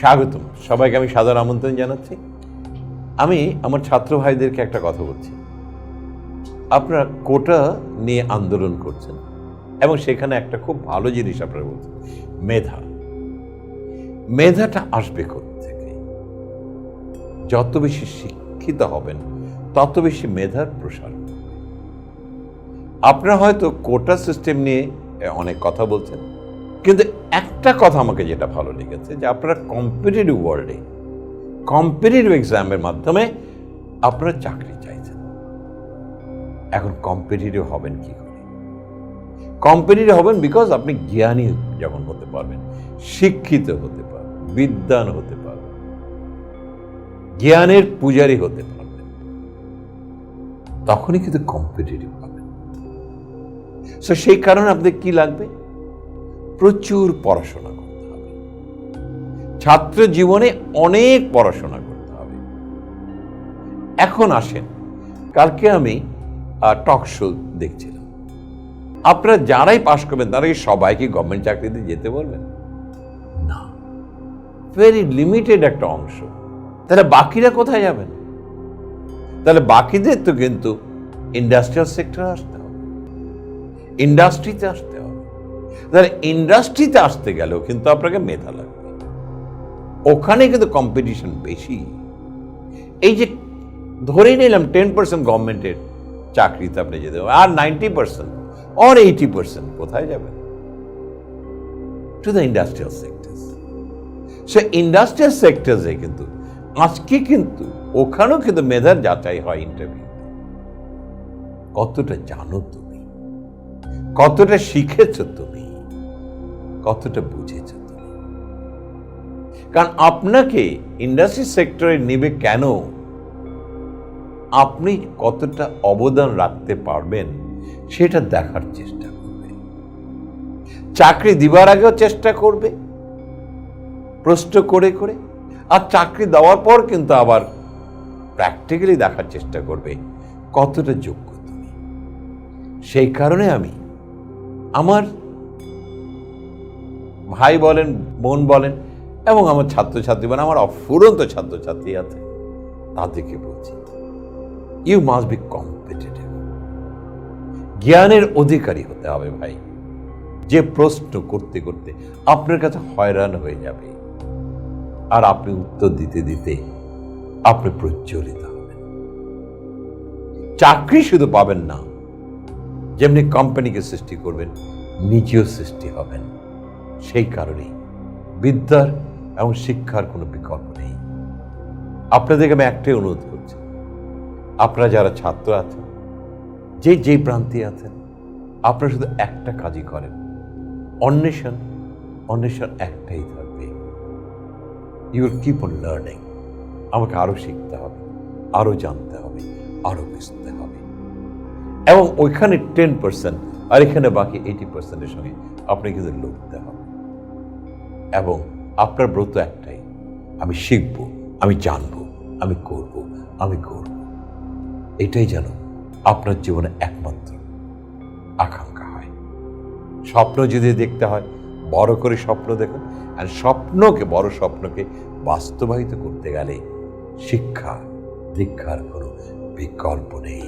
স্বাগতম। সবাইকে আমি সাদর আমন্ত্রণ জানাচ্ছি। আমি আমার ছাত্র ভাইদেরকে একটা কথা বলছি। আপনারা কোটা নিয়ে আন্দোলন করছেন এবং সেখানে একটা খুব ভালো জিনিস আপনারা বলছেন, মেধা। মেধাটা আসবে থেকে? যত বেশি শিক্ষিত হবেন, তত বেশি মেধার প্রসার আপনারা হয়তো কোটা সিস্টেম নিয়ে অনেক কথা বলছেন। কিন্তু একটা কথা আমাকে যেটা ভালো লেগেছে, যে আপনারা কম্পিটিটিভ ওয়ার্ল্ডে কম্পিটিটিভ এক্সামের মাধ্যমে আপনারা চাকরি চাইছেন। এখন কম্পিটিটিভ হবেন কি করে? কম্পিটিটিভ হবেন বিকজ আপনি জ্ঞানী যখন হতে পারবেন, শিক্ষিত হতে পারবেন বিদ্যান হতে পারবেন, জ্ঞানের পূজারী হতে পারবেন, তখনই কিন্তু কম্পিটিটিভ হবেন। সো সেই কারণে আপনাদের কি লাগবে? প্রচুর পড়াশোনা করতে হবে। ছাত্র জীবনে অনেক পড়াশোনা করতে হবে। এখন আসেন, কালকে আমি টক শো দেখছিলাম। আপনারা যারাই পাশ করবেন, তারা কি সবাইকে গভর্নমেন্ট চাকরিতে যেতে বলবেন? না। ভেরি লিমিটেড একটা অংশ। তাহলে বাকিরা কোথায় যাবেন? তাহলে বাকিদের তো কিন্তু ইন্ডাস্ট্রিয়াল সেক্টরে আসতে হবে। ইন্ডাস্ট্রিতে আসতে হবে। তাহলে ইন্ডাস্ট্রিতে আসতে গেলেও কিন্তু আপনাকে মেধা লাগবে। ওখানে কিন্তু কম্পিটিশন বেশি। এই যে ধরেই নিলাম টেন পার্সেন্ট গভর্নমেন্টের চাকরিতে আপনি যেতে হবে আর ninety percent or eighty percent কোথায় যাবেন? টু দ্য ইন্ডাস্ট্রিয়াল সেক্টরস সে ইন্ডাস্ট্রিয়াল সেক্টরসে কিন্তু, আজকে কিন্তু ওখানেও কিন্তু মেধার যাচাই হয় ইন্টারভিউ কতটা জানো তুমি? কতটা শিখেছ তুমি? কতটা বুঝেছ তুমি? কারণ আপনাকে ইন্ডাস্ট্রি সেক্টরে নেবে কেন? আপনি কতটা অবদান রাখতে পারবেন সেটা দেখার চেষ্টা করবে। চাকরি দিবার আগেও চেষ্টা করবে। প্রশ্ন করে করে। আর চাকরি দেওয়ার পর কিন্তু আবার প্র্যাকটিক্যালি দেখার চেষ্টা করবে কতটা যোগ্য তুমি। সেই কারণে আমি আমার ভাই বলেন, বোন বলেন এবং আমার ছাত্রছাত্রী বলেন, আমার অফুরন্ত ছাত্রছাত্রী আছে, তাদেরকে বলছি ইউ মাস্ট বি কম্পিটিটিভ জ্ঞানের অধিকারী হতে হবে ভাই। যে প্রশ্ন করতে করতে আপনার কাছে হয়রান হয়ে যাবে। আর আপনি উত্তর দিতে দিতে আপনি প্রজ্বলিত হবেন। চাকরি শুধু পাবেন না, যেমনি কোম্পানিকে সৃষ্টি করবেন, নিজেও সৃষ্টি হবেন। সেই কারণেই বিদ্যার এবং শিক্ষার কোনো বিকল্প নেই। আপনাদেরকে আমি একটাই অনুরোধ করছি। আপনারা যারা ছাত্র আছেন, যে যে প্রান্তে আছেন, আপনারা শুধু একটা কাজই করেন। অন্বেষণ অন্বেষণ একটাই থাকবে। You will keep on learning আমাকে আরও শিখতে হবে, আরও জানতে হবে, আরও বুঝতে হবে। এবং ওইখানে টেন পার্সেন্ট আর এখানে বাকি এইটি পার্সেন্টের সঙ্গে আপনি কিন্তু লড়তে হবে। এবং আপনার ব্রত একটাই, আমি শিখব, আমি জানব, আমি করব আমি করব এটাই যেন আপনার জীবনে একমাত্র আকাঙ্ক্ষা হয়। স্বপ্ন যদি দেখতে হয়, বড় করে স্বপ্ন দেখুন, আর স্বপ্নকে, বড় স্বপ্নকে বাস্তবায়িত করতে গেলে শিক্ষা, দীক্ষার কোনো বিকল্প নেই।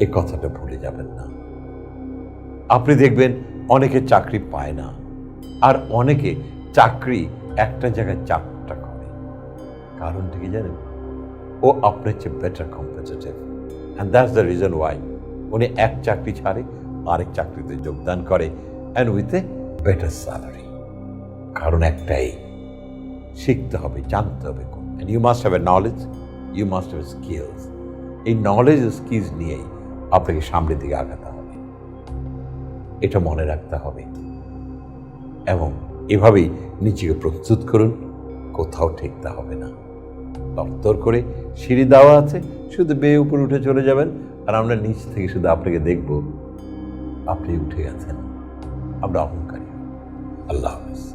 এ কথাটা ভুলে যাবেন না। আপনি দেখবেন, অনেকে চাকরি পায় না, আর অনেকে চাকরি একটা জায়গায় চারটা করে। কারণটা কি জানেন? ও আপনার চেয়ে better competitive and that's the reason why উনি এক চাকরি ছাড়ে, আরেক চাকরিতে যোগদান করে and with a better salary কারণ একটাই, শিখতে হবে, জানতে হবে and you must have a knowledge you must have skills এই নলেজ স্কিলস নিয়েই আপনাকে সামনের দিকে আগাতে হবে। এটা মনে রাখতে হবে। এবং এভাবেই নিজেকে প্রস্তুত করুন, কোথাও ঠেকতে হবে না। দপ্তর করে সিঁড়ি দেওয়া আছে, শুধু বেয়ে উপরে উঠে চলে যাবেন, আর আমরা নিচ থেকে শুধু আপনাকে দেখব। আপনি উঠে গেছেন। আমরা অহংকারী। আল্লাহ হাফেজ।